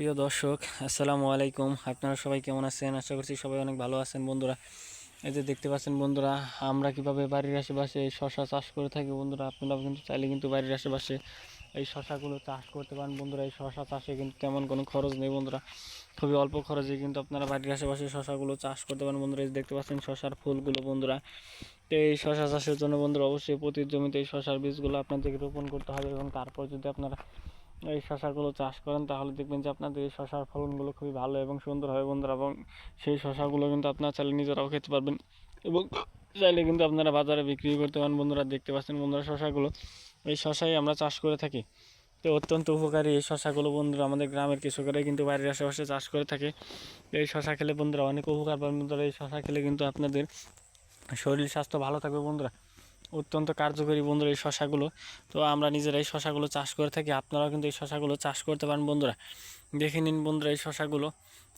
প্রিয় দর্শক, আসসালামু আলাইকুম। আপনারা সবাই কেমন আছেন? আশা করছি সবাই অনেক ভালো আছেন বন্ধুরা। এই যে দেখতে পাচ্ছেন বন্ধুরা, আমরা কীভাবে বাড়ির আশেপাশে এই শশা চাষ করে থাকি বন্ধুরা, আপনারাও কিন্তু চাইলে কিন্তু বাড়ির আশেপাশে এই শশাগুলো চাষ করতে পারেন। বন্ধুরা, এই শশা চাষে কিন্তু তেমন কোনো খরচ নেই বন্ধুরা। খুবই অল্প খরচে কিন্তু আপনারা বাড়ির আশেপাশে শশাগুলো চাষ করতে পারেন বন্ধুরা। এই দেখতে পাচ্ছেন শশার ফুলগুলো বন্ধুরা। তো এই শশা চাষের জন্য বন্ধুরা, অবশ্যই প্রতি জমিতে এই শশার বীজগুলো আপনাদেরকে রোপণ করতে হবে এবং তারপর যদি আপনারা এই শশাগুলো চাষ করেন, তাহলে দেখবেন যে আপনাদের এই শশার ফলনগুলো খুবই ভালো এবং সুন্দর হবে বন্ধুরা। এবং সেই শশাগুলো কিন্তু আপনারা চাইলে নিজেরাও খেতে পারবেন এবং চাইলে কিন্তু আপনারা বাজারে বিক্রি করতে পারেন। বন্ধুরা, দেখতে পাচ্ছেন বন্ধুরা শশাগুলো। এই শশাই আমরা চাষ করে থাকি। তো অত্যন্ত উপকারী এই শশাগুলো বন্ধুরা, আমাদের গ্রামের কৃষকেরাই কিন্তু বাড়ির আশেপাশে চাষ করে থাকে। এই শশা খেলে বন্ধুরা অনেক উপকার পাবেন। বন্ধুরা, এই শশা খেলে কিন্তু আপনাদের শরীর স্বাস্থ্য ভালো থাকবে বন্ধুরা। অত্যন্ত কার্যকরী বন্ধুরা এই শশাগুলো। তো আমরা নিজেরা এই শশাগুলো চাষ করে থাকি। আপনারাও কিন্তু এই শশাগুলো চাষ করতে পারেন বন্ধুরা। দেখে নিন বন্ধুরা এই শশাগুলো।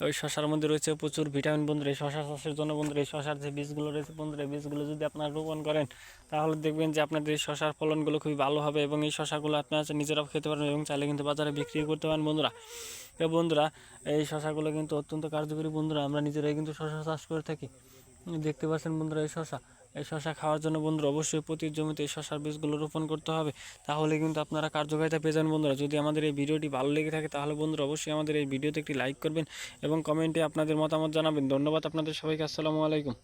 ওই শশার মধ্যে রয়েছে প্রচুর ভিটামিন বন্ধুরা। এই শশা চাষের জন্য বন্ধুরা, এই শশার যে বীজগুলো রয়েছে বন্ধুরা, এই বীজগুলো যদি আপনারা রোপণ করেন, তাহলে দেখবেন যে আপনাদের এই শশার ফলনগুলো খুবই ভালো হবে এবং এই শশাগুলো আপনারা নিজেরাও খেতে পারেন এবং চাইলে কিন্তু বাজারে বিক্রি করতে পারেন বন্ধুরা। তো বন্ধুরা, এই শশাগুলো কিন্তু অত্যন্ত কার্যকরী বন্ধুরা। আমরা নিজেরাই কিন্তু শশা চাষ করে থাকি। দেখতে পাচ্ছেন বন্ধুরা এই শশা। এই শশা খাওয়ার জন্য বন্ধুরা অবশ্যই প্রতি জমিতে এই শশার বীজগুলো রোপণ করতে হবে। তাহলে কিন্তু আপনারা কার্যকারিতা পেয়ে যান বন্ধুরা। যদি আমাদের এই ভিডিওটি ভালো লেগে থাকে তাহলে বন্ধুরা অবশ্যই আমাদের এই ভিডিওতে একটি লাইক করবেন এবং কমেন্টে আপনাদের মতামত জানাবেন। ধন্যবাদ আপনাদের সবাইকে। আসসালামু আলাইকুম।